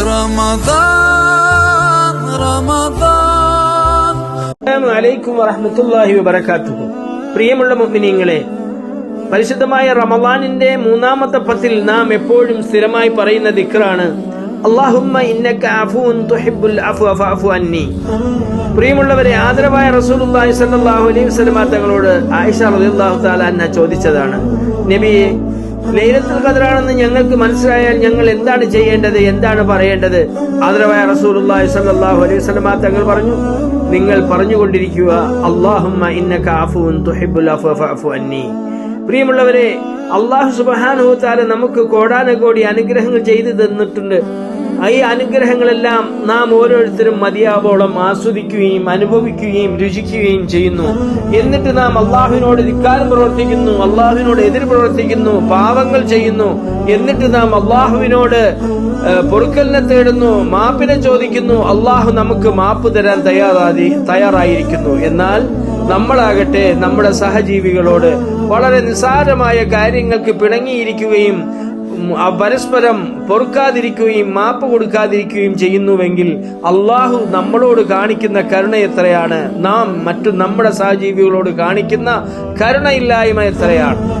റമദാൻ റമദാൻ. അലൈക്കും വറഹമത്തുല്ലാഹി വബറകാതുഹു പ്രിയമുള്ള മുഅ്മിനീങ്ങളെ പരിശുദ്ധമായ റമദാനിന്റെ മൂന്നാമത്തെ പത്തിൽ നാം എപ്പോഴും സ്ഥിരമായി പറയുന്ന ദിക്റാണ് അള്ളാഹുമ്മ ഇന്നക അഫൂൻ തുഹിബ്ബുൽ അഫ്വ ഫഅഫു അന്നി. പ്രിയമുള്ളവരെ ആദരവായ റസൂലുള്ളാഹി സ്വല്ലല്ലാഹു അലൈഹി വസല്ലം തങ്ങളോട് ആയിഷ റളിയല്ലാഹു തആല അന്ന ചോദിച്ചതാണ് നബിയെ ലൈലത്തുൽ ഖദറാണെന്ന് ഞങ്ങൾക്ക് മനസ്സിലായാൽ ഞങ്ങൾ എന്താണ് ചെയ്യേണ്ടത് എന്താണ് പറയേണ്ടത്? ആദരവായ റസൂലുള്ളാഹി സ്വല്ലല്ലാഹു അലൈഹി വസല്ലമ തങ്ങൾ പറഞ്ഞു നിങ്ങൾ പറഞ്ഞുകൊണ്ടിരിക്കുക അല്ലാഹുമ്മ ഇന്നക അഫുൻ തുഹിബ്ബുൽ ഫഅഫു അന്നി. പ്രിയമുള്ളവരെ അള്ളാഹു സുബ്ഹാനഹു തആല നമുക്ക് കോടാനകോടി അനുഗ്രഹങ്ങൾ ചെയ്തു തന്നിട്ടുണ്ട്. ഈ അനുഗ്രഹങ്ങളെല്ലാം നാം ഓരോരുത്തരും മതിയാവോളം ആസ്വദിക്കുകയും അനുഭവിക്കുകയും രുചിക്കുകയും ചെയ്യുന്നു. എന്നിട്ട് നാം അള്ളാഹുവിനോട് ധിക്കാരം പ്രവർത്തിക്കുന്നു അള്ളാഹുവിനോട് എതിർ പ്രവർത്തിക്കുന്നു പാവങ്ങൾ ചെയ്യുന്നു. എന്നിട്ട് നാം അള്ളാഹുവിനോട് പൊറുക്കലിനെ തേടുന്നു മാപ്പിനെ ചോദിക്കുന്നു. അള്ളാഹു നമുക്ക് മാപ്പ് തരാൻ തയ്യാറായി തയ്യാറായിരിക്കുന്നു. എന്നാൽ നമ്മളാകട്ടെ നമ്മുടെ സഹജീവികളോട് വളരെ നിസ്സാരമായ കാര്യങ്ങൾക്ക് പിണങ്ങിയിരിക്കുകയും പരസ്പരം പൊറുക്കാതിരിക്കുകയും മാപ്പ് കൊടുക്കാതിരിക്കുകയും ചെയ്യുന്നുവെങ്കിൽ അള്ളാഹു നമ്മളോട് കാണിക്കുന്ന കരുണ എത്രയാണ്? നാം മറ്റു നമ്മുടെ സഹജീവികളോട് കാണിക്കുന്ന കരുണയില്ലായ്മ എത്രയാണ്?